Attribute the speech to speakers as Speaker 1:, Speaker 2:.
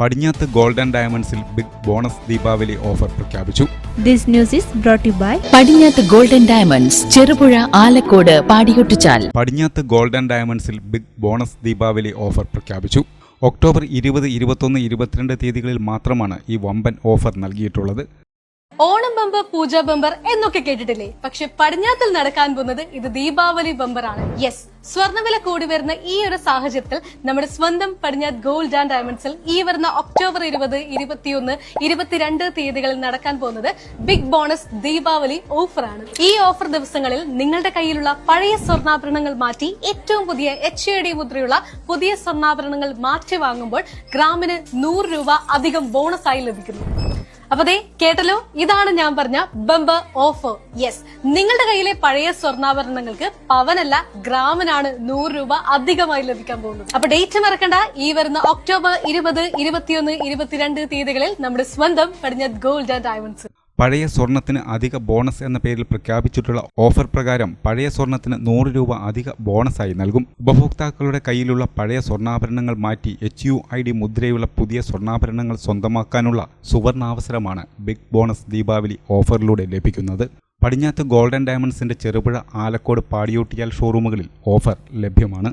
Speaker 1: പടിഞ്ഞാത്ത് golden ഡയമണ്ട്സിൽ big bonus Deepavali offer പ്രഖ്യാപിച്ചു.
Speaker 2: This news is brought you by by
Speaker 3: Padinjath golden diamonds Cherupuzha Alakode Padiyottuchal.
Speaker 1: Padinjath golden ഡയമണ്ട്സിൽ big bonus Deepavali offer പ്രഖ്യാപിച്ചു. October ഇരുപത് ഇരുപത്തൊന്ന് ഇരുപത്തിരണ്ട് തീയതികളിൽ മാത്രമാണ് ഈ വമ്പൻ ഓഫർ നൽകിയിട്ടുള്ളത്.
Speaker 4: ഓണം ബമ്പർ പൂജ ബമ്പർ എന്നൊക്കെ കേട്ടിട്ടില്ലേ? പക്ഷെ പടിഞ്ഞാത്തിൽ നടക്കാൻ പോകുന്നത് ഇത് ദീപാവലി ബമ്പർ ആണ് യെസ് സ്വർണവില കൂടി വരുന്ന ഈ ഒരു സാഹചര്യത്തിൽ നമ്മുടെ സ്വന്തം പടിഞ്ഞാത്ത് ഗോൾഡ് ആൻഡ് ഡയമണ്ട്സിൽ ഈ വരുന്ന ഒക്ടോബർ ഇരുപത് ഇരുപത്തിയൊന്ന് ഇരുപത്തിരണ്ട് തീയതികളിൽ നടക്കാൻ പോകുന്നത് ബിഗ് ബോണസ് ദീപാവലി ഓഫറാണ്. ആണ് ഈ ഓഫർ ദിവസങ്ങളിൽ നിങ്ങളുടെ കയ്യിലുള്ള പഴയ സ്വർണാഭരണങ്ങൾ മാറ്റി ഏറ്റവും പുതിയ എച്ച് എ ഡി മുദ്രയുള്ള പുതിയ സ്വർണാഭരണങ്ങൾ മാറ്റി വാങ്ങുമ്പോൾ ഗ്രാമിന് നൂറ് രൂപ അധികം ബോണസ് ആയി ലഭിക്കുന്നു. അപ്പൊ ദേ കേട്ടല്ലോ? ഇതാണ് ഞാൻ പറഞ്ഞ ബമ്പർ ഓഫർ യെസ് നിങ്ങളുടെ കയ്യിലെ പഴയ സ്വർണാഭരണങ്ങൾക്ക് പവനല്ല ഗ്രാമനാണ് നൂറ് രൂപ അധികമായി ലഭിക്കാൻ പോകുന്നത്. അപ്പൊ ഡേറ്റ് മറക്കണ്ട. ഈ വരുന്ന ഒക്ടോബർ ഇരുപത് ഇരുപത്തിയൊന്ന് ഇരുപത്തിരണ്ട് തീയതികളിൽ നമ്മുടെ സ്വന്തം പടിഞ്ഞ ഗോൾഡ് ആൻഡ് ഡയമണ്ട്സ്
Speaker 1: പഴയ സ്വർണത്തിന് അധിക ബോണസ് എന്ന പേരിൽ പ്രഖ്യാപിച്ചിട്ടുള്ള ഓഫർ പ്രകാരം പഴയ സ്വർണത്തിന് നൂറ് രൂപ അധിക ബോണസായി നൽകും. ഉപഭോക്താക്കളുടെ കയ്യിലുള്ള പഴയ സ്വർണാഭരണങ്ങൾ മാറ്റി എച്ച് യു ഐ ഡി മുദ്രയുള്ള പുതിയ സ്വർണാഭരണങ്ങൾ സ്വന്തമാക്കാനുള്ള സുവർണാവസരമാണ് ബിഗ് ബോണസ് ദീപാവലി ഓഫറിലൂടെ ലഭിക്കുന്നത്. പടിഞ്ഞാത്ത് ഗോൾഡൻ ഡയമണ്ട്സിന്റെ ചെറുപുഴ ആലക്കോട് പാടിയോട്ടിയാൽ ഷോറൂമുകളിൽ ഓഫർ ലഭ്യമാണ്.